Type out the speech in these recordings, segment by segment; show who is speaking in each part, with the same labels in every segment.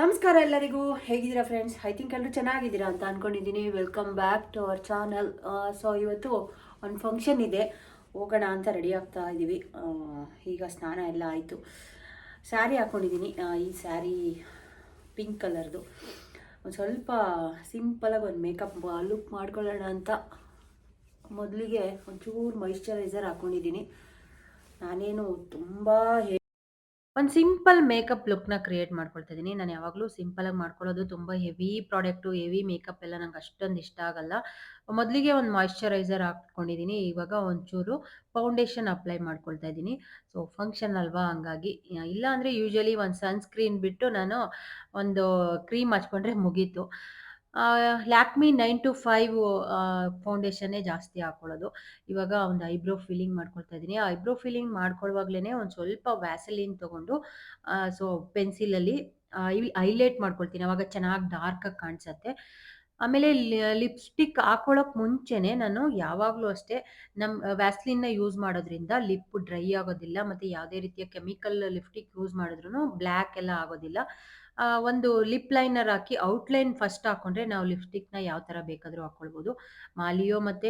Speaker 1: ನಮಸ್ಕಾರ ಎಲ್ಲರಿಗೂ, ಹೇಗಿದ್ದೀರಾ ಫ್ರೆಂಡ್ಸ್ ಐ ಥಿಂಕ್ ಎಲ್ಲರೂ ಚೆನ್ನಾಗಿದ್ದೀರಾ ಅಂತ ಅನ್ಕೊಂಡಿದ್ದೀನಿ. Welcome back to our channel so ಇವತ್ತು ಒಂದು ಫಂಕ್ಷನ್ ಇದೆ. ಹೋಗೋಣ ಅಂತ ರೆಡಿ ಆಗ್ತಾ ಇದ್ದೀವಿ. ಈಗ ಸ್ನಾನ ಎಲ್ಲ ಆಯಿತು. ಸ್ಯಾರಿ ಹಾಕ್ಕೊಂಡಿದ್ದೀನಿ ಈ ಸ್ಯಾರಿ ಪಿಂಕ್ ಕಲರ್ದು ಒಂದು ಸ್ವಲ್ಪ ಸಿಂಪಲಾಗಿ ಒಂದು ಮೇಕಪ್ ಲುಕ್ ಮಾಡ್ಕೊಳ್ಳೋಣ ಅಂತ ಮೊದಲಿಗೆ ಒಂಚೂರು ಮಾಯಿಶ್ಚರೈಸರ್ ಹಾಕ್ಕೊಂಡಿದ್ದೀನಿ ನಾನೇನು ತುಂಬ ಒಂದು ಸಿಂಪಲ್ ಮೇಕಪ್ ಲುಕ್ನ ಕ್ರಿಯೇಟ್ ಮಾಡ್ಕೊಳ್ತಾ ಇದ್ದೀನಿ ನಾನು ಯಾವಾಗಲೂ ಸಿಂಪಲಾಗಿ ಮಾಡ್ಕೊಳ್ಳೋದು ತುಂಬ ಹೆವಿ ಪ್ರಾಡಕ್ಟು, ಹೆವಿ ಮೇಕಪ್ ಎಲ್ಲ ನಂಗೆ ಅಷ್ಟೊಂದು ಇಷ್ಟ ಆಗಲ್ಲ. ಮೊದಲಿಗೆ ಒಂದು ಮಾಯಿಶ್ಚರೈಸರ್ ಹಾಕ್ಕೊಂಡಿದ್ದೀನಿ ಇವಾಗ ಒಂಚೂರು ಫೌಂಡೇಶನ್ ಅಪ್ಲೈ ಮಾಡ್ಕೊಳ್ತಾ ಇದ್ದೀನಿ ಸೊ, ಫಂಕ್ಷನ್ ಅಲ್ವಾ? ಹಂಗಾಗಿ ಇಲ್ಲ ಅಂದರೆ ಯೂಶಲಿ ಒಂದು ಸನ್ಸ್ಕ್ರೀನ್ ಬಿಟ್ಟು ನಾನು ಒಂದು ಕ್ರೀಮ್ ಹಚ್ಕೊಂಡ್ರೆ ಮುಗೀತು. ಲ್ಯಾಕ್ಮಿ ನೈನ್ ಟು ಫೈವ್ ಫೌಂಡೇಶನ್ನೇ ಜಾಸ್ತಿ ಹಾಕೊಳ್ಳೋದು. ಇವಾಗ ಒಂದು ಐಬ್ರೋ ಫಿಲ್ಲಿಂಗ್ ಮಾಡ್ಕೊಳ್ತಾ ಇದ್ದೀನಿ. ಐಬ್ರೋ ಫಿಲ್ಲಿಂಗ್ ಮಾಡ್ಕೊಳ್ಳುವಾಗ್ಲೇ ಒಂದು ಸ್ವಲ್ಪ ವ್ಯಾಸಲಿನ್ ತೊಗೊಂಡು ಸೊ ಪೆನ್ಸಿಲಲ್ಲಿ ಹೈಲೈಟ್ ಮಾಡ್ಕೊಳ್ತೀನಿ. ಅವಾಗ ಚೆನ್ನಾಗಿ ಡಾರ್ಕಾಗಿ ಕಾಣಿಸುತ್ತೆ. ಆಮೇಲೆ ಲಿಪ್ಸ್ಟಿಕ್ ಹಾಕೊಳ್ಳೋಕೆ ಮುಂಚೆನೇ ನಾನು ಯಾವಾಗಲೂ ಅಷ್ಟೇ ನಮ್ಮ ವ್ಯಾಸ್ಲಿನ್ನ ಯೂಸ್ ಮಾಡೋದ್ರಿಂದ ಲಿಪ್ ಡ್ರೈ ಆಗೋದಿಲ್ಲ, ಮತ್ತು ಯಾವುದೇ ರೀತಿಯ ಕೆಮಿಕಲ್ ಲಿಪ್ಸ್ಟಿಕ್ ಯೂಸ್ ಮಾಡಿದ್ರೂ ಬ್ಲ್ಯಾಕ್ ಎಲ್ಲ ಆಗೋದಿಲ್ಲ. ಒಂದು ಲಿಪ್ ಲೈನರ್ ಹಾಕಿ ಔಟ್ಲೈನ್ ಫಸ್ಟ್ ಹಾಕೊಂಡ್ರೆ ನಾವು ಲಿಪ್ಸ್ಟಿಕ್ನ ಯಾವ ಥರ ಬೇಕಾದರೂ ಹಾಕ್ಕೊಳ್ಬೋದು ಮಾಲಿಯೋ ಮತ್ತೆ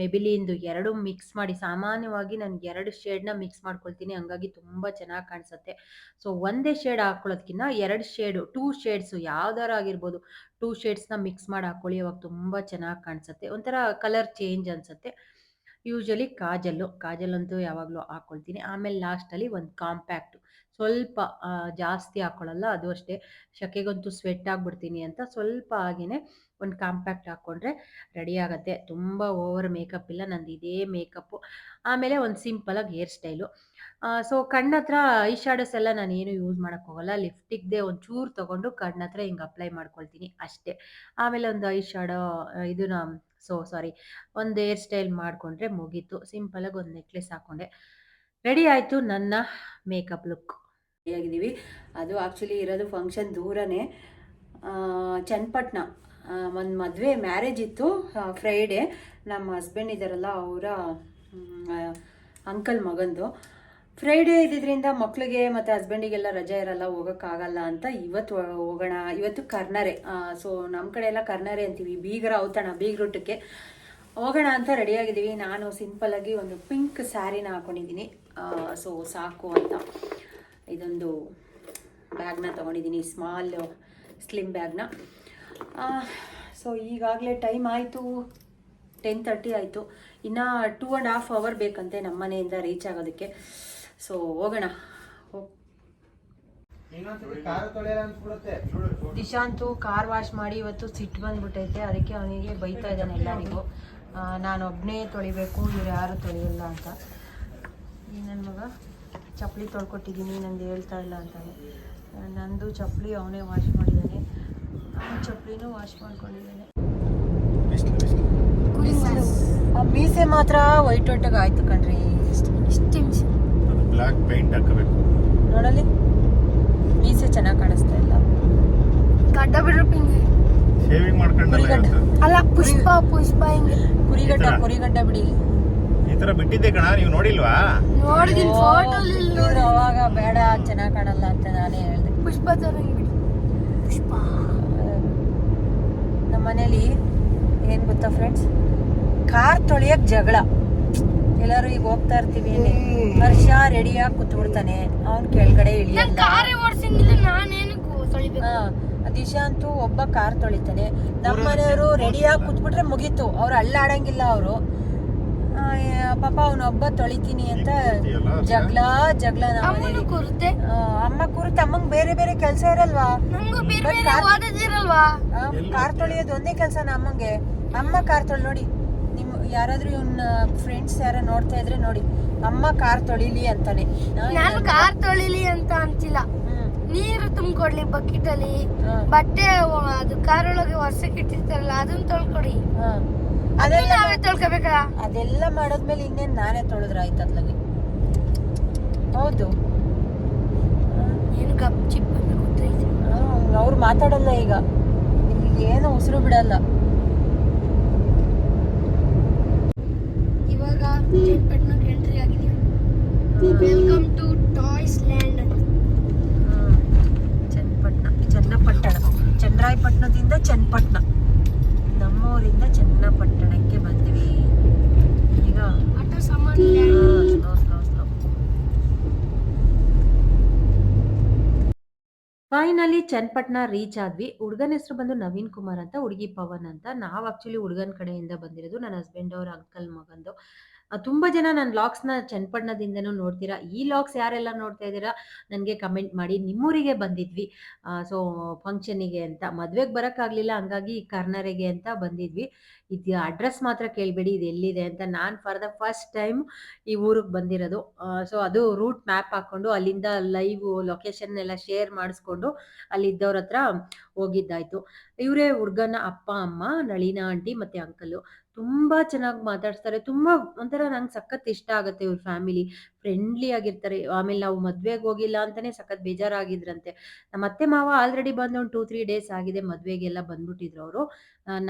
Speaker 1: ಮೆಬಿಲಿಂದು ಎರಡು ಮಿಕ್ಸ್ ಮಾಡಿ, ಸಾಮಾನ್ಯವಾಗಿ ನಾನು ಎರಡು ಶೇಡ್ನ ಮಿಕ್ಸ್ ಮಾಡ್ಕೊಳ್ತೀನಿ, ಹಂಗಾಗಿ ತುಂಬಾ ಚೆನ್ನಾಗಿ ಕಾಣಿಸುತ್ತೆ. ಸೊ ಒಂದೇ ಶೇಡ್ ಹಾಕೊಳ್ಳೋದಕ್ಕಿಂತ ಎರಡು ಶೇಡು ಟೂ ಶೇಡ್ಸು ಯಾವ್ದಾರ ಆಗಿರ್ಬೋದು ಟೂ ಶೇಡ್ಸ್ನ ಮಿಕ್ಸ್ ಮಾಡಿ ಹಾಕೊಳ್ಳಿ. ಅವಾಗ ತುಂಬಾ ಚೆನ್ನಾಗಿ ಕಾಣಿಸುತ್ತೆ. ಒಂಥರ ಕಲರ್ ಚೇಂಜ್ ಅನಿಸುತ್ತೆ. ಯೂಶಲಿ ಕಾಜಲ್ಲು, ಕಾಜಲ್ಲಂತೂ ಯಾವಾಗಲೂ ಹಾಕ್ಕೊಳ್ತೀನಿ ಆಮೇಲೆ ಲಾಸ್ಟಲ್ಲಿ ಒಂದು ಕಾಂಪ್ಯಾಕ್ಟು. ಸ್ವಲ್ಪ ಜಾಸ್ತಿ ಹಾಕ್ಕೊಳ್ಳಲ್ಲ ಅದು ಅಷ್ಟೇ. ಶಕೆಗಂತೂ ಸ್ವೆಟ್ ಆಗಿಬಿಡ್ತೀನಿ ಅಂತ ಸ್ವಲ್ಪ ಹಾಗೇ ಒಂದು ಕಾಂಪ್ಯಾಕ್ಟ್ ಹಾಕ್ಕೊಂಡ್ರೆ ರೆಡಿ ಆಗುತ್ತೆ. ತುಂಬ ಓವರ್ ಮೇಕಪ್ ಇಲ್ಲ, ನಂದು ಇದೇ ಮೇಕಪ್ಪು ಆಮೇಲೆ ಒಂದು ಸಿಂಪಲಾಗಿ ಹೇರ್ ಸ್ಟೈಲು ಸೊ ಕಣ್ಣತ್ರ ಐ ಶಾಡೋಸ್ ಎಲ್ಲ ನಾನು ಏನು ಯೂಸ್ ಮಾಡೋಕ್ಕೆ ಹೋಗಲ್ಲ. ಲಿಫ್ಟಿಕ್ದೇ ಒಂದು ಚೂರು ತೊಗೊಂಡು ಕಣ್ಣತ್ರ ಹಿಂಗೆ ಅಪ್ಲೈ ಮಾಡ್ಕೊಳ್ತೀನಿ ಅಷ್ಟೇ. ಆಮೇಲೆ ಒಂದು ಐ ಶಾಡೋ ಇದನ್ನ ಸೊ ಸಾರಿ ಒಂದು ಹೇರ್ ಸ್ಟೈಲ್ ಮಾಡಿಕೊಂಡ್ರೆ ಮುಗೀತು. ಸಿಂಪಲಾಗಿ ಒಂದು ನೆಕ್ಲೆಸ್ ಹಾಕ್ಕೊಂಡೆ ರೆಡಿ ಆಯಿತು ನನ್ನ ಮೇಕಪ್ ಲುಕ್ ಹೇಗಿದ್ದೀವಿ? ಅದು ಆ್ಯಕ್ಚುಲಿ ಇರೋದು ಫಂಕ್ಷನ್ ದೂರನೇ. ಚನ್ನಪಟ್ಟಣ ಒಂದು ಮದುವೆ ಮ್ಯಾರೇಜ್ ಇತ್ತು ಫ್ರೈಡೇ ನಮ್ಮ ಹಸ್ಬೆಂಡ್ ಇದ್ದಾರಲ್ಲ ಅವರ ಅಂಕಲ್ ಮಗಂದು. ಫ್ರೈಡೇ ಇದ್ದಿದ್ದರಿಂದ ಮಕ್ಕಳಿಗೆ ಮತ್ತು ಹಸ್ಬೆಂಡಿಗೆಲ್ಲ ರಜೆ ಇರಲ್ಲ ಹೋಗೋಕ್ಕಾಗಲ್ಲ ಅಂತ ಇವತ್ತು ಹೋಗೋಣ, ಇವತ್ತು ಕರ್ನರೆ ಸೊ ನಮ್ಮ ಕಡೆ ಎಲ್ಲ ಕರ್ನರೆ ಅಂತೀವಿ. ಬೀಗರ ಔತಣ ಬೀಗ್ರೂಟಕ್ಕೆ ಹೋಗೋಣ ಅಂತ ರೆಡಿಯಾಗಿದ್ದೀವಿ ನಾನು ಸಿಂಪಲಾಗಿ ಒಂದು ಪಿಂಕ್ ಸ್ಯಾರಿನ ಹಾಕೊಂಡಿದ್ದೀನಿ. ಸೊ ಸಾಕು ಅಂತ. ಇದೊಂದು ಬ್ಯಾಗ್ನ ತೊಗೊಂಡಿದ್ದೀನಿ ಸ್ಮಾಲ್ ಸ್ಲಿಮ್ ಬ್ಯಾಗ್ನ ಸೊ ಈಗಾಗಲೇ ಟೈಮ್ ಆಯಿತು. ಟೆನ್ ತರ್ಟಿ ಆಯಿತು. ಇನ್ನು ಟೂ ಆ್ಯಂಡ್ ಹಾಫ್ ಅವರ್ ಬೇಕಂತೆ ನಮ್ಮ ಮನೆಯಿಂದ ರೀಚ್ ಆಗೋದಕ್ಕೆ. ಸೊ ಹೋಗೋಣ. ದಿಶಾಂತು ಕಾರ್ ವಾಶ್ ಮಾಡಿ ಇವತ್ತು ಸಿಟ್ಟು ಬಂದ್ಬಿಟ್ಟೈತೆ. ಅದಕ್ಕೆ ಅವನಿಗೆ ಬೈತಾ ಇದ್ದಾನೆ ಎಲ್ಲರಿಗೂ. ನಾನು ಒಬ್ಬನೇ ತೊಳಿಬೇಕು ಇವ್ರು ಯಾರು ತೊಳೆಯಲ್ಲ ಅಂತ. ಈ ನನ್ನ ಮಗ ಚಪ್ಪಲಿ ತೊಳ್ಕೊಟ್ಟಿದ್ದೀನಿ ನಂದು ಹೇಳ್ತಾ ಇಲ್ಲ ಅಂತಾನೆ. ನಂದು ಚಪ್ಪಲಿ ಅವನೇ ವಾಶ್ ಮಾಡಿದ್ದಾನೆ. ಅವನ ಚಪ್ಪಲಿನೂ ವಾಶ್ ಮಾಡ್ಕೊಂಡಿದ್ದಾನೆ. ಆ ಮೀಸೆ ಮಾತ್ರ ವೈಟ್ ಒಟ್ಟಾಗ ಆಯ್ತು ಕಣ್ರಿ.
Speaker 2: ಬ್ಲಾಕ್ ಪೇಂಟ್ ಹಾಕಬೇಕು.
Speaker 1: ನೋಡಲಿ ಮೀಸೆ ಚೆನ್ನಾಗಿ ಕಾಣಿಸ್ತಾ ಇಲ್ಲ.
Speaker 3: ಗಡ್ಡ ಬಿಡ್ರು ಪಿಂಗಿ
Speaker 2: ಶೇವಿಂಗ್ ಮಾಡ್ಕೊಂಡಲ್ಲ. ಇವತ್ತು.
Speaker 3: ಅಲ್ಲ ಪುಷ್ಪ ಪುಷ್ಪ ಹಿಂಗೆ.
Speaker 1: ಕುರಿಗಡ್ಡ? ಕುರಿಗಡ್ಡ ಬಿಡಿ.
Speaker 2: ಈ ತರ ಬಿಟ್ಟಿದ್ದೆ ಕಣ ನೀವು ನೋಡಿಲ್ವಾ?
Speaker 3: ನೋಡಿದೀನಿ ಫೋಟೋ
Speaker 1: ನೋಡಿ. ಅವಾಗ ಬೇಡ ಚೆನ್ನಾಗಿ ಕಾಣಲ್ಲ ಅಂತ ನಾನೇ ಹೇಳ್ದೆ.
Speaker 3: ಪುಷ್ಪ ತರ ಬಿಡಿ. ಪುಷ್ಪ.
Speaker 1: ನಮ್ಮ ಮನೇಲಿ ಏನ್ ಗೊತ್ತಾ ಫ್ರೆಂಡ್ಸ್ ಕಾರ್ ತೊಳಿಯಕ್ ಜಗಳ. ಎಲ್ಲರೂ ಈಗ ಹೋಗ್ತಾ ಇರ್ತೀವಿ ಹರ್ಷ ರೆಡಿಯಾಗಿ ಕೂತ್ಬಿಡ್ತಾನೆ. ಅವ್ನ್ ಕೆಳಗಡೆ ಇಳಿಯಲ್ಲ ದಿಶಾ ಅಂತೂ ಒಬ್ಬ ಕಾರ್ ತೊಳಿತಾನೆ. ನಮ್ಮ ಮನೆಯವರು ರೆಡಿಯಾಗಿ ಕೂತ್ಬಿಟ್ರೆ ಮುಗೀತು. ಅವ್ರು ಅಳ್ಳಾಡಂಗಿಲ್ಲ ಅವರು. ಪಾಪ ಅವನೊಬ್ಬ ತೊಳಿತೀನಿ ಅಂತ? ಜಗಳ ಜಗಳ ನಮ್ಮ
Speaker 3: ಅಮ್ಮನು ಕೂರುತ್ತೆ.
Speaker 1: ಅಮ್ಮ ಕೂರುತ್ತೆ. ಅಮ್ಮಂಗ್ ಬೇರೆ ಬೇರೆ ಕೆಲಸ ಇರಲ್ವಾ? ಕಾರ್ ತೊಳೆಯೋದು ಒಂದೇ ಕೆಲಸ ಅಮ್ಮಂಗೆ? ಅಮ್ಮ ಕಾರ್ ತೊಳಿ ನೋಡಿ. ನಿಮ್ ಯಾರಾದ್ರೂ ಇವನ್ನ ಫ್ರೆಂಡ್ಸ್ ಯಾರ ನೋಡ್ತಾ ಇದ್ರೆ ನೋಡಿ ಅಮ್ಮ ಕಾರ್ ತೊಳಿಲಿ ಅಂತಾನೆ.
Speaker 3: ನಾನು ಕಾರ್ ತೊಳಿಲಿ ಅಂತ ಅಂತಿಲ್ಲ. ನೀರು ತುಂಬಿಕೊಡ್ಲಿ ಬಕೆಟ್ ಅಲ್ಲಿ ಬಟ್ಟೆ ಅದು ಕಾರ್ ಒಳಗೆ ವರ್ಷಕ್ಕೆ ಇಟ್ಟಿರ್ತಾರಲ್ಲ ಅದನ್ನ ತೊಳ್ಕೊಡಿ.
Speaker 1: ಅದೆಲ್ಲ
Speaker 3: ನಾವೇ ತೊಳ್ಕೋಬೇಕಾ?
Speaker 1: ಅದೆಲ್ಲ ಮೇಲೆ ಇನ್ನೇನ್ ನಾನೇ ತೊಳೆದ್ರ ಆಯ್ತು ಅತ್ಲಾಗೆ ಹೌದು.
Speaker 3: ಏನು ಕಪ್ ಚಿಪ್ ಅಂತ
Speaker 1: ಅವ್ರು ಮಾತಾಡಲ್ಲ ಈಗ. ಏನು ಉಸಿರು ಬಿಡಲ್ಲ
Speaker 3: ಇವಾಗ ಚನ್ನಪಟ್ಟಣಕ್ಕೆ ಎಂಟ್ರಿ ಆಗಿದ್ದೀವಿ ವೆಲ್ಕಮ್ ಟು ಟಾಯ್ಸ್ ಲ್ಯಾಂಡ್ ಅಂತ
Speaker 1: ಚನ್ನಪಟ್ಟಣ ಚನ್ನಪಟ್ಟಣ ಚನ್ನಪಟ್ಟಣದಿಂದ ಚನ್ನಪಟ್ಟಣ ನಮ್ಮೂರಿಂದ ಚನ್ನಪಟ್ಟಣಕ್ಕೆ ಬಂದ್ವಿ ಈಗ
Speaker 3: ಆಟೋ ಸಾಮಾನು
Speaker 1: slow slow slow finally Channapatna reach ಆದ್ವಿ. ಹುಡುಗನ ಹೆಸರು ಬಂದು ನವೀನ್ ಕುಮಾರ್ ಅಂತ, ಹುಡುಗಿ ಪವನ್ ಅಂತ. ನಾವು ಆಕ್ಚುಲಿ ಹುಡುಗನ ಕಡೆಯಿಂದ ಬಂದಿರೋದು. ನನ್ನ ಹಸ್ಬೆಂಡ್ ಅವ್ರ ಅಂಕಲ್ ಮಗಂದು. ತುಂಬಾ ಜನ ನನ್ನ ಲಾಗ್ಸ್ನ ಚನ್ನಪಟ್ಟಣದಿಂದನೂ ನೋಡ್ತೀರಾ. ಈ ಲಾಗ್ಸ್ ಯಾರೆಲ್ಲ ನೋಡ್ತಾ ಇದ್ದೀರಾ, ನನಗೆ ಕಮೆಂಟ್ ಮಾಡಿ. ನಿಮ್ಮೂರಿಗೆ ಬಂದಿದ್ವಿ. ಸೊ ಫಂಕ್ಷನಿಗೆ ಅಂತ. ಮದ್ವೆಗೆ ಬರಕ್ಕಾಗ್ಲಿಲ್ಲ, ಹಂಗಾಗಿ ಕರ್ನರೆಗೆ ಅಂತ ಬಂದಿದ್ವಿ. ಇದು ಅಡ್ರೆಸ್ ಮಾತ್ರ ಕೇಳಬೇಡಿ, ಇದು ಎಲ್ಲಿದೆ ಅಂತ. ನಾನು ಫಾರ್ ದ ಫಸ್ಟ್ ಟೈಮ್ ಈ ಊರಿಗೆ ಬಂದಿರೋದು. ಸೊ ಅದು ರೂಟ್ ಮ್ಯಾಪ್ ಹಾಕೊಂಡು ಅಲ್ಲಿಂದ ಲೈವ್ ಲೊಕೇಶನ್ ಎಲ್ಲ ಶೇರ್ ಮಾಡಿಸ್ಕೊಂಡು ಅಲ್ಲಿದ್ದವ್ರ ಹತ್ರ ಹೋಗಿದ್ದಾಯ್ತು. ಇವರೇ ಹುಡ್ಗನ ಅಪ್ಪ, ಅಮ್ಮ, ನಳಿನ ಆಂಟಿ ಮತ್ತೆ ಅಂಕಲು ತುಂಬಾ ಚೆನ್ನಾಗಿ ಮಾತಾಡ್ಸ್ತಾರೆ. ತುಂಬಾ ಒಂಥರ ನಂಗೆ ಸಖತ್ ಇಷ್ಟ ಆಗುತ್ತೆ ಇವ್ರ ಫ್ಯಾಮಿಲಿ. ಫ್ರೆಂಡ್ಲಿ ಆಗಿರ್ತಾರೆ. ಆಮೇಲೆ ನಾವು ಮದ್ವೆಗೆ ಹೋಗಿಲ್ಲ ಅಂತಾನೆ ಸಖತ್ ಬೇಜಾರಾಗಿದ್ರಂತೆ. ನಮ್ಮ ಅತ್ತೆ ಮಾವ ಆಲ್ರೆಡಿ ಬಂದು ಒಂದು ಟೂ ತ್ರೀ ಡೇಸ್ ಆಗಿದೆ ಮದ್ವೆಗೆಲ್ಲ ಬಂದ್ಬಿಟ್ಟಿದ್ರು ಅವರು.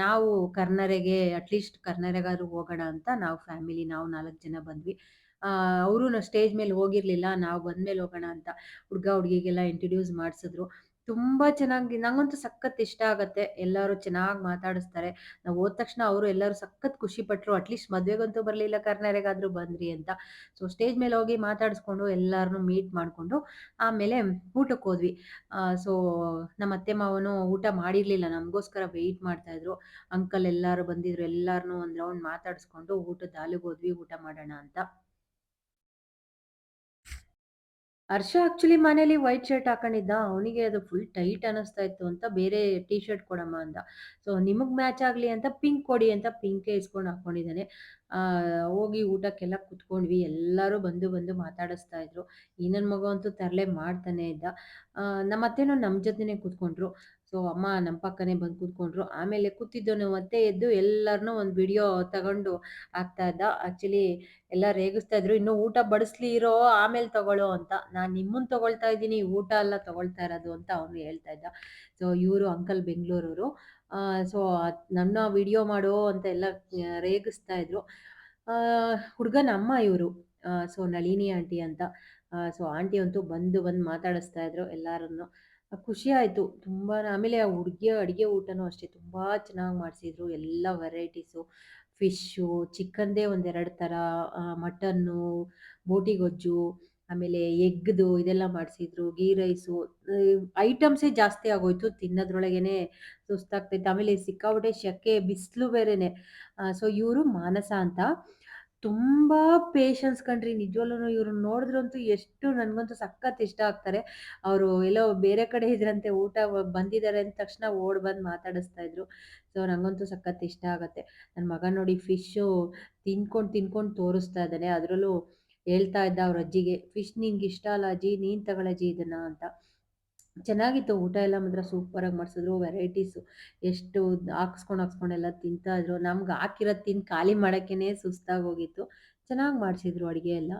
Speaker 1: ನಾವು ಕರ್ನರೆಗೆ ಅಟ್ಲೀಸ್ಟ್ ಕರ್ನರೆಗಾದ್ರು ಹೋಗೋಣ ಅಂತ ನಾವು ಫ್ಯಾಮಿಲಿ, ನಾವು ನಾಲ್ಕು ಜನ ಬಂದ್ವಿ. ಅವರು ಸ್ಟೇಜ್ ಮೇಲೆ ಹೋಗಿರ್ಲಿಲ್ಲ, ನಾವು ಬಂದ್ಮೇಲೆ ಹೋಗೋಣ ಅಂತ ಹುಡುಗ, ಹುಡುಗಿಗೆಲ್ಲ ಇಂಟ್ರೊಡ್ಯೂಸ್ ಮಾಡಿಸಿದ್ರು. ತುಂಬಾ ಚೆನ್ನಾಗಿ ನಂಗಂತೂ ಸಖತ್ ಇಷ್ಟ ಆಗತ್ತೆ. ಎಲ್ಲರೂ ಚೆನ್ನಾಗಿ ಮಾತಾಡಿಸ್ತಾರೆ. ನಾವು ಹೋದ ತಕ್ಷಣ ಅವರು ಎಲ್ಲರೂ ಸಖತ್ ಖುಷಿ ಪಟ್ರು ಅಟ್ಲೀಸ್ಟ್ ಮದ್ವೆಗಂತೂ ಬರ್ಲಿಲ್ಲ ಕರ್ನಾಟಕಾದ್ರೂ ಬಂದ್ರಿ ಅಂತ. ಸೊ ಸ್ಟೇಜ್ ಮೇಲೆ ಹೋಗಿ ಮಾತಾಡಿಸ್ಕೊಂಡು ಎಲ್ಲರನ್ನೂ ಮೀಟ್ ಮಾಡ್ಕೊಂಡು, ಆಮೇಲೆ ಊಟಕ್ಕೆ ಹೋದ್ವಿ. ಸೊ ನಮ್ಮ ಅತ್ತೆ ಮಾವನು ಊಟ ಮಾಡಿರ್ಲಿಲ್ಲ. ನಮಗೋಸ್ಕರ ವೆಯ್ಟ್ ಮಾಡ್ತಾ ಇದ್ರು. ಅಂಕಲ್ ಎಲ್ಲರೂ ಬಂದಿದ್ರು. ಎಲ್ಲರನ್ನೂ ಒಂದು ರೌಂಡ್ ಮಾತಾಡಿಸ್ಕೊಂಡು ಊಟದ ಹಾಲಿಗೆ ಹೋದ್ವಿ ಊಟ ಮಾಡೋಣ ಅಂತ. ಹರ್ಷ ಆಕ್ಚುಲಿ ಮನೇಲಿ ವೈಟ್ ಶರ್ಟ್ ಹಾಕೊಂಡಿದ್ದ. ಅವನಿಗೆ ಅದು ಫುಲ್ ಟೈಟ್ ಅನಿಸ್ತಾ ಇತ್ತು ಅಂತ ಬೇರೆ ಟಿ ಶರ್ಟ್ ಕೊಡಮ್ಮ ಅಂದ. ಸೊ ನಿಮಗೆ ಮ್ಯಾಚ್ ಆಗಲಿ ಅಂತ ಪಿಂಕ್ ಕೊಡಿ ಅಂತ ಪಿಂಕೇ ಇಸ್ಕೊಂಡು ಹಾಕೊಂಡಿದ್ದಾನೆ. ಹೋಗಿ ಊಟಕ್ಕೆಲ್ಲ ಕುತ್ಕೊಂಡ್ವಿ. ಎಲ್ಲರೂ ಬಂದು ಬಂದು ಮಾತಾಡಿಸ್ತಾ ಇದ್ರು. ಈ ನನ್ನ ಮಗ ಅಂತೂ ತರಲೆ ಮಾಡ್ತಾನೆ ಇದ್ದ. ನಮ್ಮ ಅತ್ತೆನೂ ನಮ್ಮ ಜೊತೆನೆ ಕೂತ್ಕೊಂಡ್ರು. ಸೊ, ಅಮ್ಮ ನಮ್ಮ ಪಕ್ಕನೆ ಬಂದು ಕೂತ್ಕೊಂಡ್ರು. ಆಮೇಲೆ ಕೂತಿದ್ದವನು ಮತ್ತೆ ಎದ್ದು ಎಲ್ಲರನ್ನೂ ಒಂದು ವಿಡಿಯೋ ತಗೊಂಡು ಆಗ್ತಾ ಇದ್ದ. ಆಕ್ಚುಲಿ ಎಲ್ಲ ರೇಗಿಸ್ತಾ ಇದ್ರು. ಇನ್ನು ಊಟ ಬಡಿಸ್ಲಿ ಇರೋ, ಆಮೇಲೆ ತಗೊಳ್ಳೋ ಅಂತ. ನಾನು ನಿಮ್ಮನ್ ತಗೊಳ್ತಾ ಇದ್ದೀನಿ, ಊಟ ಎಲ್ಲ ತಗೊಳ್ತಾ ಇರೋದು ಅಂತ ಅವನು ಹೇಳ್ತಾ ಇದ್ದ. ಸೊ, ಇವರು ಅಂಕಲ್ ಬೆಂಗಳೂರವರು. ಸೊ ನನ್ನ ವಿಡಿಯೋ ಮಾಡೋ ಅಂತ ಎಲ್ಲ ರೇಗಿಸ್ತಾ ಇದ್ರು. ಹುಡುಗನ ಅಮ್ಮ ಇವರು. ಸೊ, ನಳಿನಿ ಆಂಟಿ ಅಂತ. ಸೊ, ಆಂಟಿ ಅಂತೂ ಬಂದು ಬಂದು ಮಾತಾಡಿಸ್ತಾ ಇದ್ರು ಎಲ್ಲರನ್ನು. ಖುಷಿ ಆಯಿತು. ತುಂಬ ಆಮೇಲೆ ಆ ಹುಡುಗಿಯ ಅಡುಗೆ ಊಟನೂ ಅಷ್ಟೇ ತುಂಬ ಚೆನ್ನಾಗಿ ಮಾಡಿಸಿದ್ರು. ಎಲ್ಲ ವೆರೈಟೀಸು. ಫಿಶ್ಶು ಚಿಕನ್ದೇ ಒಂದೆರಡು ಥರ ಮಟನ್ನು ಬೋಟಿ ಗೊಜ್ಜು ಆಮೇಲೆ ಎಗ್ದು ಇದೆಲ್ಲ ಮಾಡಿಸಿದ್ರು. ಗೀ ರೈಸು ಐಟಮ್ಸೇ ಜಾಸ್ತಿ ಆಗೋಯ್ತು. ತಿನ್ನೋದ್ರೊಳಗೇನೆ ಸುಸ್ತಾಗ್ತೈತೆ ಆಮೇಲೆ ಸಿಕ್ಕಾಪಟ್ಟೆ ಶೆಕೆ, ಬಿಸಿಲು ಬೇರೆನೆ. ಸೊ ಇವರು ಮಾನಸ ಅಂತ. ತುಂಬ ಪೇಷನ್ಸ್ ಕಣ್ರಿ. ನಿಜವಲ್ಲೂ ಇವ್ರನ್ನ ನೋಡಿದ್ರಂತೂ ಎಷ್ಟು ನನಗಂತೂ ಸಖತ್ ಇಷ್ಟ ಆಗ್ತಾರೆ. ಅವರು ಎಲ್ಲೋ ಬೇರೆ ಕಡೆ ಇದ್ರಂತೆ ಊಟ ಬಂದಿದ್ದಾರೆ ಅಂದ ತಕ್ಷಣ ಓಡ್ ಬಂದು ಮಾತಾಡಿಸ್ತಾ ಇದ್ರು. ಸೊ, ನಂಗಂತೂ ಸಖತ್ ಇಷ್ಟ ಆಗತ್ತೆ. ನನ್ನ ಮಗ ನೋಡಿ ಫಿಶ್ಶು ತಿನ್ಕೊಂಡು ತಿನ್ಕೊಂಡು ತೋರಿಸ್ತಾ ಇದ್ದಾನೆ. ಅದರಲ್ಲೂ ಹೇಳ್ತಾ ಇದ್ದ ಅವ್ರ ಅಜ್ಜಿಗೆ ಫಿಶ್ ನಿಂಗೆ ಇಷ್ಟ ಅಲ್ಲ ಅಜ್ಜಿ, ನೀನು ತಗೊಳಜ್ಜಿ ಇದನ್ನ ಅಂತ. ಚೆನ್ನಾಗಿತ್ತು ಊಟ ಎಲ್ಲ ಮಾತ್ರ ಸೂಪರಾಗಿ ಮಾಡಿಸಿದ್ರು ವೆರೈಟೀಸು ಎಷ್ಟು ಹಾಕ್ಸ್ಕೊಂಡು ಹಾಕ್ಸ್ಕೊಂಡೆಲ್ಲ ತಿಂತಾ ಇದ್ರು. ನಮ್ಗೆ ಹಾಕಿರೋದು ತಿಂದು ಖಾಲಿ ಮಾಡೋಕ್ಕೇ ಸುಸ್ತಾಗಿ ಹೋಗಿತ್ತು. ಚೆನ್ನಾಗಿ ಮಾಡಿಸಿದ್ರು ಅಡುಗೆ ಎಲ್ಲ.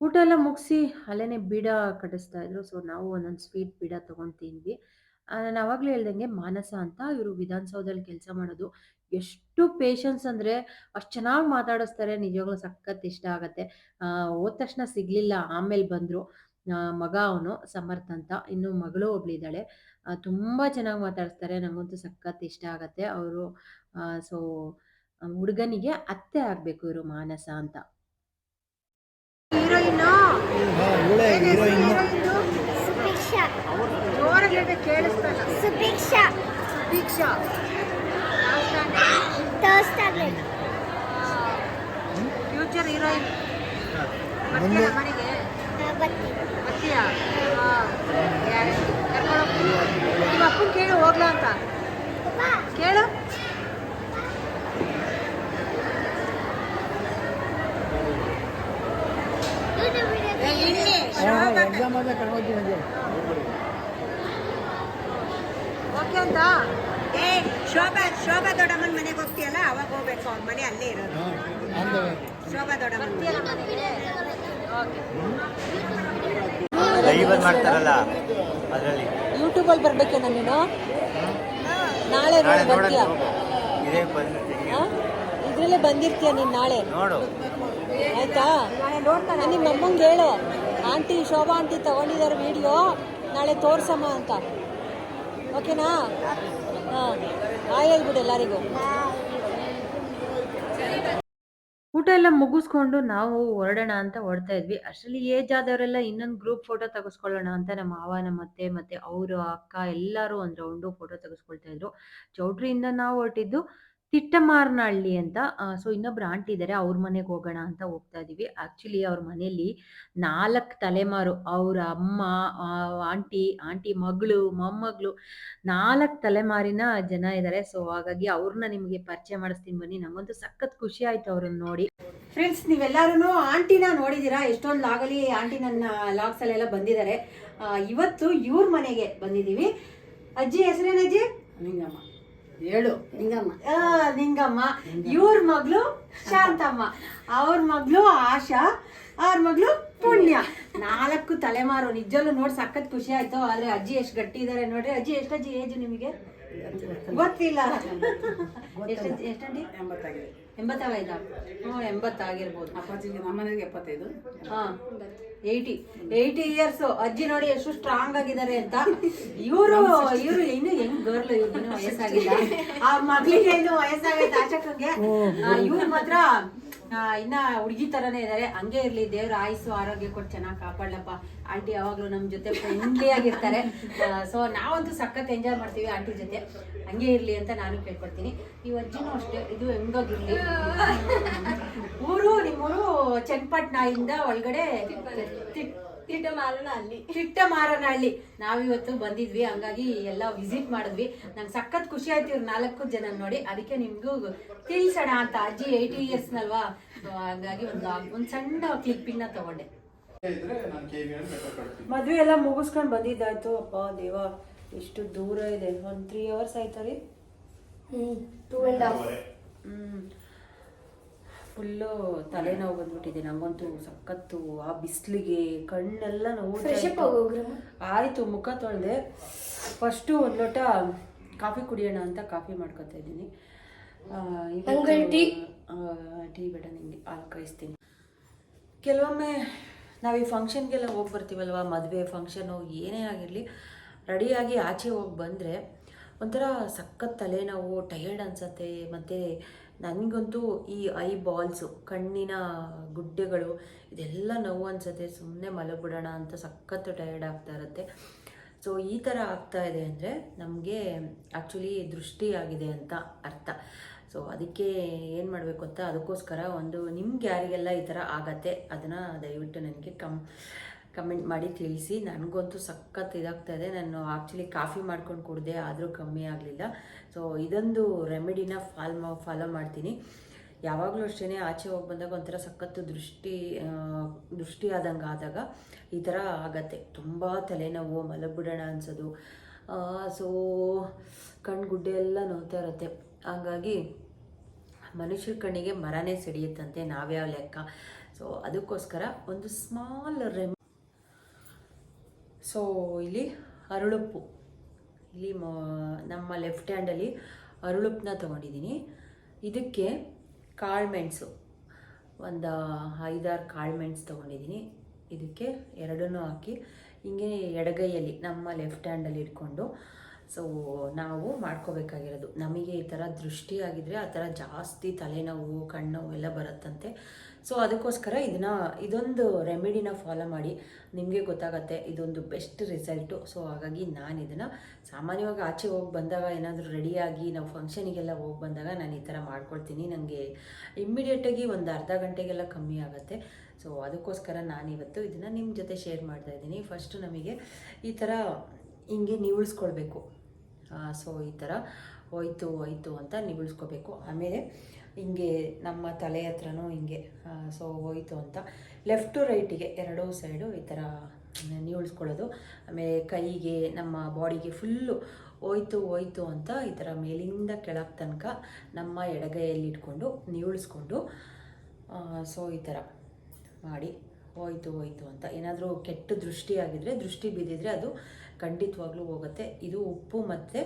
Speaker 1: ಊಟ ಎಲ್ಲ ಮುಗಿಸಿ ಅಲ್ಲೇ ಬೀಡ ಕಟ್ಟಿಸ್ತಾ ಇದ್ರು. ಸೊ ನಾವು ಒಂದೊಂದು ಸ್ವೀಟ್ ಬೀಡ ತೊಗೊಂಡು ತಿಂದ್ವಿ. ನಾನು ಆವಾಗಲೇ ಹೇಳ್ದಂಗೆ ಮಾನಸ ಅಂತ ಇವರು ವಿಧಾನಸೌಧದಲ್ಲಿ ಕೆಲಸ ಮಾಡೋದು. ಎಷ್ಟು ಪೇಷನ್ಸ್ ಅಂದರೆ ಅಷ್ಟು ಚೆನ್ನಾಗಿ ಮಾತಾಡಿಸ್ತಾರೆ. ನಿಜವಾಗ್ಲೂ ಸಖತ್ ಇಷ್ಟ ಆಗುತ್ತೆ. ಹೋದ ತಕ್ಷಣ ಸಿಗಲಿಲ್ಲ. ಆಮೇಲೆ ಬಂದರು. ಮಗ ಅವನು ಸಮರ್ಥ್ ಅಂತ. ಇನ್ನು ಮಗಳು ಒಬ್ಳಿದ್ದಾಳೆ ತುಂಬ ಚೆನ್ನಾಗಿ ಮಾತಾಡಿಸ್ತಾರೆ. ನನಗಂತೂ ಸಖತ್ ಇಷ್ಟ ಆಗತ್ತೆ. ಅವರು ಸೊ ಹುಡುಗನಿಗೆ ಅತ್ತೆ ಆಗಬೇಕು ಇವರು ಮಾನಸ ಅಂತ. ಫ್ಯೂಚರ್ ಹೀರೋಯಿನ್ ಬರ್ತೀಯಾ? ನಿಮ್ಮ ಅಪ್ಪನ ಕೇಳು ಹೋಗ್ಲಾ ಅಂತ. ಕೇಳು.
Speaker 4: ಎಕ್ಸಾಮ್ ಆದ ಕರ್ಕೊಂತೀನಿ
Speaker 1: ಓಕೆ ಅಂತ?
Speaker 5: ಏ ಶೋಭಾ ಶೋಭಾ ದೊಡ್ಡಮ್ಮನ ಮನೆಗೆ ಹೋಗ್ತೀಯಲ್ಲ? ಅವಾಗ ಹೋಗ್ಬೇಕು ಅವ್ರ ಮನೆ ಅಲ್ಲೇ ಇರೋದು. ಶೋಭಾ ದೊಡ್ಡಮ್ಮನ
Speaker 1: ಬರ್ತೀಯಲ್ಲ ಮನೆಗೆ?
Speaker 6: ಮಾಡ್ತಾರಲ್ಲ ಅದರಲ್ಲಿ.
Speaker 1: ಯೂಟ್ಯೂಬಲ್ಲಿ ಬರ್ಬೇಕೇನ ನೀನು ನಾಳೆ
Speaker 6: ನಾಳೆ
Speaker 1: ನೋಡು
Speaker 6: ನೋಡಕ್ಕೆ
Speaker 1: ಬರ್ತೀಯಾ?
Speaker 6: ಹೋಗು. ಇದೇ ಬಂದಿರ್ತೀನಿ
Speaker 1: ಇದ್ರಲ್ಲೇ ಬಂದಿರ್ತೀಯ ನೀನು ನಾಳೆ?
Speaker 6: ನೋಡು.
Speaker 1: ಆಯ್ತಾ? ನಿಮ್ಮ ಅಮ್ಮಂಗೆ ಹೇಳು. ಆಂಟಿ ಶೋಭಾ ಆಂಟಿ ತಗೊಂಡಿದ್ದಾರೆ ವಿಡಿಯೋ. ನಾಳೆ ತೋರ್ಸಮ್ಮ ಅಂತ. ಓಕೆನಾ? ಹಾಂ. ಹಾಯ್ ಹೇಳ್ಬಿಡು ಎಲ್ಲರಿಗೂ. ಎಲ್ಲ ಮುಗಿಸ್ಕೊಂಡು ನಾವು ಹೊರಡೋಣ ಅಂತ ಹೊರಡ್ತಾ ಇದ್ವಿ. ಅಷ್ಟರಲ್ಲಿ ಏಜ್ ಆದವರೆಲ್ಲ ಇನ್ನೊಂದು ಗ್ರೂಪ್ ಫೋಟೋ ತೆಗೆಸ್ಕೊಳ್ಳೋಣ ಅಂತ ನಮ್ಮ ಮಾವ, ನಮ್ಮ ಅತ್ತೆ ಮತ್ತೆ ಅವರು, ಅಕ್ಕ ಎಲ್ಲರೂ ಒಂದು ರೌಂಡು ಫೋಟೋ ತೆಗೆಸ್ಕೊಳ್ತಾ ಇದ್ರು. ಚೌಟ್ರಿಯಿಂದ ನಾವು ಹೊರಟಿದ್ದು ತಿಟ್ಟಮಾರನಹಳ್ಳಿ ಅಂತ ಸೊ ಇನ್ನೊಬ್ರು ಆಂಟಿ ಇದ್ದಾರೆ ಅವ್ರ ಮನೆಗೆ ಹೋಗೋಣ ಅಂತ ಹೋಗ್ತಾ ಇದೀವಿ. ಆಕ್ಚುಲಿ ಅವ್ರ ಮನೆಯಲ್ಲಿ ನಾಲ್ಕು ತಲೆಮಾರು, ಅವ್ರ ಅಮ್ಮ ಆಂಟಿ ಆಂಟಿ ಮಗಳು, ಮೊಮ್ಮಗಳು ನಾಲ್ಕು ತಲೆಮಾರಿನ ಜನ ಇದ್ದಾರೆ ಸೊ ಹಾಗಾಗಿ ಅವ್ರನ್ನ ನಿಮಗೆ ಪರಿಚಯ ಮಾಡಿಸ್ತೀನಿ ಬನ್ನಿ. ನಂಗಂತೂ ಸಖತ್ ಖುಷಿ ಆಯ್ತು ಅವ್ರನ್ನ ನೋಡಿ. ಫ್ರೆಂಡ್ಸ್ ನೀವೆಲ್ಲರೂ ಆಂಟಿನ ನೋಡಿದ್ದೀರಾ ಎಷ್ಟೊಂದು ಲಾಗಲಿ ಆಂಟಿ ನನ್ನ ಲಾಗ್ಸ್ ಅಲ್ಲೆಲ್ಲ ಬಂದಿದ್ದಾರೆ. ಇವತ್ತು ಇವ್ರ ಮನೆಗೆ ಬಂದಿದ್ದೀವಿ. ಅಜ್ಜಿ, ಹೆಸರೇನು ಅಜ್ಜಿ?
Speaker 5: ನಿಂಗಮ್ಮ ಹೇಳು. ನಿಂಗಮ್ಮ.
Speaker 1: ಆ, ನಿಂಗಮ್ಮ. ಇವ್ರ ಮಗಳು ಶಾಂತಮ್ಮ. ಅವ್ರ ಮಗಳು ಆಶಾ. ಅವ್ರ ಮಗಳು ಪುಣ್ಯ. ನಾಲ್ಕು ತಲೆಮಾರು. ನಿಜಲ್ಲೂ ನೋಡಿ ಸಖತ್ ಖುಷಿ ಆಯ್ತು. ಆದ್ರೆ ಅಜ್ಜಿ ಎಷ್ಟು ಗಟ್ಟಿ ಇದಾರೆ ನೋಡ್ರಿ. ಅಜ್ಜಿ ಎಷ್ಟು ಅಜ್ಜಿ ಏಜ್ ನಿಮಗೆ? ಗೊತ್ತಿಲ್ಲ. ಎಷ್ಟು ಎಷ್ಟಂಡಿ
Speaker 5: ಎಂಬತ್ತಾಗಿದೆ.
Speaker 1: ಎಂಬತ್ತಾಗೈತಾ ಹ್ಞೂ ಎಂಬತ್ತಾಗಿರ್ಬೋದು.
Speaker 5: ಅಪ್ಪಾಜಿಗೆ ನಮ್ಮನೆಗೆ ಎಪ್ಪತ್ತೈದು.
Speaker 1: ಹಾಂ ಏಯ್ಟಿ ಏಯ್ಟಿ ಇಯರ್ಸ್ ಅಜ್ಜಿ ನೋಡಿ ಎಷ್ಟು ಸ್ಟ್ರಾಂಗ್ ಆಗಿದ್ದಾರೆ ಅಂತ. ಇವರು ಇವರು ಇನ್ನು ಹೆಂಗ್ ಗರ್ಲ್ ಇವ್ರು ಇನ್ನು ವಯಸ್ಸಾಗಿಲ್ಲ. ಆ ಮಗಳಿಗೆ ಇನ್ನು ವಯಸ್ಸಾಗೈತೆ ಆಚಕಂಗೆ ಇವ್ರು ಮಾತ್ರ ಇನ್ನ ಹುಡುಗಿ ತರನೇ ಇದಾರೆ. ಹಂಗೆ ಇರ್ಲಿ ದೇವ್ರ ಆಯುಸ್ಸು ಆರೋಗ್ಯ ಕೊಟ್ಟು ಚೆನ್ನಾಗಿ ಕಾಪಾಡ್ಲಪ್ಪ. ಆಂಟಿ ಯಾವಾಗ್ಲೂ ನಮ್ ಜೊತೆ ಫ್ರೆಂಡ್ಲಿ ಆಗಿರ್ತಾರೆ. ಸೊ ನಾವಂತೂ ಸಖತ್ ಎಂಜಾಯ್ ಮಾಡ್ತೀವಿ ಆಂಟಿ ಜೊತೆ. ಹಂಗೆ ಇರ್ಲಿ ಅಂತ ನಾನು ಕೇಳ್ಕೊಡ್ತೀನಿ. ಈ ಅಜ್ಜಿನೂ ಅಷ್ಟೇ ಇದು ಹೆಂಗಾಗಿರ್ಲಿ? ಊರು ನಿಮ್ಮೂರು ಚನ್ನಪಟ್ಟಣದಿಂದ ಒಳಗಡೆ
Speaker 3: ತಿಟ್ಟಮಾರನಹಳ್ಳಿ.
Speaker 1: ಚಿಟ್ಟಮಾರನಹಳ್ಳಿ ನಾವಿವತ್ತು ಬಂದಿದ್ವಿ ಹಂಗಾಗಿ ಎಲ್ಲ ವಿಸಿಟ್ ಮಾಡಿದ್ವಿ. ನಂಗೆ ಸಖತ್ ಖುಷಿ ಆಯ್ತು ಇವ್ರು ನಾಲ್ಕು ಜನ ನೋಡಿ. ಅದಕ್ಕೆ ನಿಮ್ಗೂ ತಿಳಿಸೋಣ ಅಂತ. ಅಜ್ಜಿ ಏಯ್ಟಿ ಇಯರ್ಸ್ ನಲ್ವಾ So ಒಂದು ಒಂದು ಸಣ್ಣ ಕ್ಲಿಪ್ಪಿಂಗ್ನ ತಗೊಂಡೆ. ಮದ್ವೆ ಎಲ್ಲ ಮುಗಿಸ್ಕೊಂಡು ಬಂದಿದ್ದಾಯ್ತು. ಅಪ್ಪ ದೇವ ಎಷ್ಟು ದೂರ ಇದೆ. ಒಂದು ತ್ರೀ ಅವರ್ಸ್ ಆಯ್ತಾ ರೀ?
Speaker 3: ಟೂ ಆ್ಯಂಡ್ ಹಾಫ್
Speaker 1: ಫುಲ್ಲು ತಲೆನೋವು ಬಂದ್ಬಿಟ್ಟಿದೆ. ನಂಗಂತೂ ಸಖತ್ತು ಆ ಬಿಸಿಲಿಗೆ ಕಣ್ಣೆಲ್ಲ ನೋವು ಆಯಿತು ಮುಖ ತೊಳೆದೆ. ಫಸ್ಟು ಒಂದು ಲೋಟ ಕಾಫಿ ಕುಡಿಯೋಣ ಅಂತ ಕಾಫಿ ಮಾಡ್ಕೊತಾ ಇದ್ದೀನಿ.
Speaker 3: ಟೀ?
Speaker 1: ಟೀ ಬೇಡ ನಿಮಗೆ ಹಾಲು ಕಾಯಿಸ್ತೀನಿ. ಕೆಲವೊಮ್ಮೆ ನಾವು ಈ ಫಂಕ್ಷನ್ಗೆಲ್ಲ ಹೋಗಿ ಬರ್ತೀವಲ್ವ, ಮದುವೆ ಫಂಕ್ಷನು ಏನೇ ಆಗಿರಲಿ ರೆಡಿಯಾಗಿ ಆಚೆ ಹೋಗಿ ಬಂದರೆ ಒಂಥರ ಸಖತ್ ತಲೆನೋವು ಟಯರ್ಡ್ ಅನ್ಸತ್ತೆ. ಮತ್ತು ನನಗಂತೂ ಈ ಐ ಬಾಲ್ಸು ಕಣ್ಣಿನ ಗುಡ್ಡೆಗಳು, ಇದೆಲ್ಲ ನೋವು ಅನ್ಸತ್ತೆ. ಸುಮ್ಮನೆ ಮಲಗ್ಬಿಡೋಣ ಅಂತ ಸಖತ್ತು ಟಯರ್ಡ್ ಆಗ್ತಾ ಇರುತ್ತೆ. ಸೊ ಈ ಥರ ಆಗ್ತಾ ಇದೆ ಅಂದರೆ ನಮಗೆ ಆ್ಯಕ್ಚುಲಿ ದೃಷ್ಟಿಯಾಗಿದೆ ಅಂತ ಅರ್ಥ. ಸೊ ಅದಕ್ಕೆ ಏನು ಮಾಡಬೇಕು ಅಂತ ಅದಕ್ಕೋಸ್ಕರ ಒಂದು ನಿಮ್ಗೆ ಯಾರಿಗೆಲ್ಲ ಈ ಥರ ಆಗತ್ತೆ ಅದನ್ನು ದಯವಿಟ್ಟು ನನಗೆ ಕಮ್ ಕಮೆಂಟ್ ಮಾಡಿ ತಿಳಿಸಿ. ನನಗಂತೂ ಸಖತ್ ಇದಾಗ್ತಾ ಇದೆ. ನಾನು ಆ್ಯಕ್ಚುಲಿ ಕಾಫಿ ಮಾಡ್ಕೊಂಡು ಕುಡ್ದೆ, ಆದರೂ ಕಮ್ಮಿ ಆಗಲಿಲ್ಲ. ಸೊ ಇದೊಂದು ರೆಮಿಡಿನ ಫಾಲ್ ಫಾಲೋ ಮಾಡ್ತೀನಿ. ಯಾವಾಗಲೂ ಅಷ್ಟೇ ಆಚೆ ಹೋಗಿ ಬಂದಾಗ ಒಂಥರ ಸಖತ್ತು ದೃಷ್ಟಿ ದೃಷ್ಟಿ ಆದಂಗೆ ಆದಾಗ ಈ ಥರ ಆಗತ್ತೆ. ತುಂಬ ತಲೆನೋವು, ಮಲಗ್ಬಿಡೋಣ ಅನ್ಸೋದು. ಸೊ ಕಣ್ಗುಡ್ಡೆ ಎಲ್ಲ ನೋವ್ತಾ ಇರುತ್ತೆ. ಹಾಗಾಗಿ ಮನುಷ್ಯರ ಕಣ್ಣಿಗೆ ಮರನೇ ಸಿಡಿಯುತ್ತಂತೆ ನಾವ್ಯಾವ ಲೆಕ್ಕ. ಸೊ ಅದಕ್ಕೋಸ್ಕರ ಒಂದು ಸ್ಮಾಲ್ ರೆಮ್ ಸೊ ಇಲ್ಲಿ ಅರಳುಪ್ಪು. ಇಲ್ಲಿ ನಮ್ಮ ಲೆಫ್ಟ್ ಹ್ಯಾಂಡಲ್ಲಿ ಅರಳುಪ್ಪನ್ನ ತೊಗೊಂಡಿದ್ದೀನಿ. ಇದಕ್ಕೆ ಕಾಳುಮೆಣಸು ಒಂದು ಐದಾರು ಕಾಳುಮೆಣಸು ತೊಗೊಂಡಿದ್ದೀನಿ. ಇದಕ್ಕೆ ಎರಡನ್ನೂ ಹಾಕಿ ಹಿಂಗೆ ಎಡಗೈಯಲ್ಲಿ ನಮ್ಮ ಲೆಫ್ಟ್ ಹ್ಯಾಂಡಲ್ಲಿ ಇಟ್ಕೊಂಡು ಸೊ ನಾವು ಮಾಡ್ಕೋಬೇಕಾಗಿರೋದು. ನಮಗೆ ಈ ಥರ ದೃಷ್ಟಿ ಆಗಿದ್ರೆ ಆ ಥರ ಜಾಸ್ತಿ ತಲೆನೋವು ಕಣ್ಣು ಎಲ್ಲ ಬರುತ್ತಂತೆ. ಸೊ ಅದಕ್ಕೋಸ್ಕರ ಇದನ್ನ, ಇದೊಂದು ರೆಮಿಡಿನ ಫಾಲೋ ಮಾಡಿ. ನಿಮಗೆ ಗೊತ್ತಾಗತ್ತೆ, ಇದೊಂದು ಬೆಸ್ಟ್ ರಿಸಲ್ಟು. ಸೊ ಹಾಗಾಗಿ ನಾನು ಇದನ್ನು ಸಾಮಾನ್ಯವಾಗಿ ಆಚೆ ಹೋಗಿ ಬಂದಾಗ ಏನಾದರೂ ರೆಡಿಯಾಗಿ ನಾವು ಫಂಕ್ಷನಿಗೆಲ್ಲ ಹೋಗಿ ಬಂದಾಗ ನಾನು ಈ ಥರ ಮಾಡ್ಕೊಳ್ತೀನಿ. ನನಗೆ ಇಮ್ಮಿಡಿಯೇಟಾಗಿ ಒಂದು ಅರ್ಧ ಗಂಟೆಗೆಲ್ಲ ಕಮ್ಮಿ ಆಗುತ್ತೆ. ಸೊ ಅದಕ್ಕೋಸ್ಕರ ನಾನಿವತ್ತು ಇದನ್ನು ನಿಮ್ಮ ಜೊತೆ ಶೇರ್ ಮಾಡ್ತಾ ಇದ್ದೀನಿ. ಫಸ್ಟು ನಮಗೆ ಈ ಥರ ಹಿಂಗೆ ನಿವಳಿಸ್ಕೊಳ್ಬೇಕು ಸೊ ಈ ಥರ ಹೋಯ್ತು ಹೋಯ್ತು ಅಂತ ನಿವಳಿಸ್ಕೋಬೇಕು ಆಮೇಲೆ ಹಿಂಗೆ ನಮ್ಮ ತಲೆ ಹತ್ರನೂ ಹಿಂಗೆ ಸೊ ಹೋಯ್ತು ಅಂತ ಲೆಫ್ಟು ರೈಟಿಗೆ ಎರಡೂ ಸೈಡು ಈ ಥರ ನಿವಿಳಿಸ್ಕೊಳ್ಳೋದು ಆಮೇಲೆ ಕೈಗೆ, ನಮ್ಮ ಬಾಡಿಗೆ ಫುಲ್ಲು ಹೋಯ್ತು ಹೋಯ್ತು ಅಂತ ಈ ಥರ ಮೇಲಿಂದ ಕೆಳಗೆ ತನಕ ನಮ್ಮ ಎಡಗೈಯಲ್ಲಿ ಇಟ್ಕೊಂಡು ನಿವಿಳಿಸ್ಕೊಂಡು ಸೊ ಈ ಥರ ಮಾಡಿ. ಹೋಯ್ತು ಹೋಯ್ತು ಅಂತ. ಏನಾದರೂ ಕೆಟ್ಟ ದೃಷ್ಟಿ ಆಗಿದ್ರೆ ದೃಷ್ಟಿ ಬಿದ್ದಿದ್ರೆ ಅದು ಖಂಡಿತವಾಗ್ಲೂ ಹೋಗುತ್ತೆ. ಇದು ಉಪ್ಪು ಮತ್ತು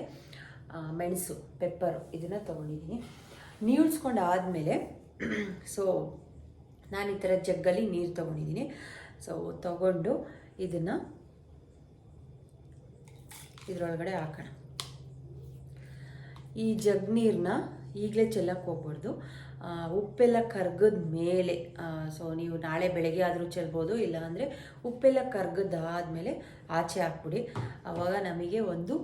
Speaker 1: ಮೆಣಸು, ಪೆಪ್ಪರು, ಇದನ್ನು ತೊಗೊಂಡಿದ್ದೀನಿ. ನೀಳ್ಸ್ಕೊಂಡು ಆದಮೇಲೆ ಸೊ ನಾನು ಈ ಥರ ಜಗ್ಗಲ್ಲಿ ನೀರು ತೊಗೊಂಡಿದ್ದೀನಿ. ಸೊ ತಗೊಂಡು ಇದನ್ನು ಇದರೊಳಗಡೆ ಹಾಕೋಣ. ಈ ಜಗ್ ನೀರನ್ನ ಈಗಲೇ ಚೆಲ್ಲಕ್ಕೆ ಹೋಗ್ಬಾರ್ದು. ಉಪ್ಪೆಲ್ಲ ಕರ್ಗದ ಮೇಲೆ ಸೊ ನೀವು ನಾಳೆ ಬೆಳಗ್ಗೆ ಆದರೂ ಚೆಲ್ಬೋದು ಇಲ್ಲ ಅಂದರೆ ಉಪ್ಪೆಲ್ಲ ಕರ್ಗದಾದಮೇಲೆ ಆಚೆ ಹಾಕ್ಬಿಡಿ. ಆವಾಗ ನಮಗೆ ಒಂದು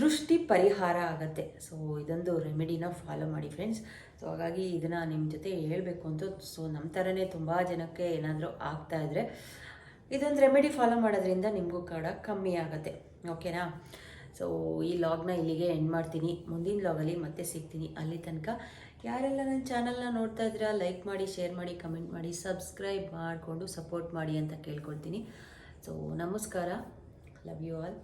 Speaker 1: ದೃಷ್ಟಿ ಪರಿಹಾರ ಆಗುತ್ತೆ. ಸೊ ಇದೊಂದು ರೆಮಿಡಿನ ಫಾಲೋ ಮಾಡಿ ಫ್ರೆಂಡ್ಸ್ ಸೊ ಹಾಗಾಗಿ ಇದನ್ನು ನಿಮ್ಮ ಜೊತೆ ಹೇಳಬೇಕು ಅಂತ ಸೊ ನಮ್ಮ ಥರನೇ ತುಂಬ ಜನಕ್ಕೆ ಏನಾದರೂ ಆಗ್ತಾ ಇದ್ದರೆ ಇದೊಂದು ರೆಮಿಡಿ ಫಾಲೋ ಮಾಡೋದ್ರಿಂದ ನಿಮಗೂ ಕೂಡ ಕಮ್ಮಿ ಆಗುತ್ತೆ. ಓಕೆನಾ ಸೊ ಈ ಲಾಗ್ನ ಇಲ್ಲಿಗೆ ಎಂಡ್ ಮಾಡ್ತೀನಿ. ಮುಂದಿನ ಲಾಗಲ್ಲಿ ಮತ್ತೆ ಸಿಗ್ತೀನಿ. ಅಲ್ಲಿ ತನಕ ಯಾರೆಲ್ಲ ನನ್ನ ಚಾನಲ್ನ ನೋಡ್ತಾ ಇದ್ದೀರಾ ಲೈಕ್ ಮಾಡಿ ಶೇರ್ ಮಾಡಿ ಕಮೆಂಟ್ ಮಾಡಿ ಸಬ್ಸ್ಕ್ರೈಬ್ ಮಾಡಿಕೊಂಡು ಸಪೋರ್ಟ್ ಮಾಡಿ ಅಂತ ಕೇಳ್ಕೊಳ್ತೀನಿ. ಸೊ ನಮಸ್ಕಾರ. Love you all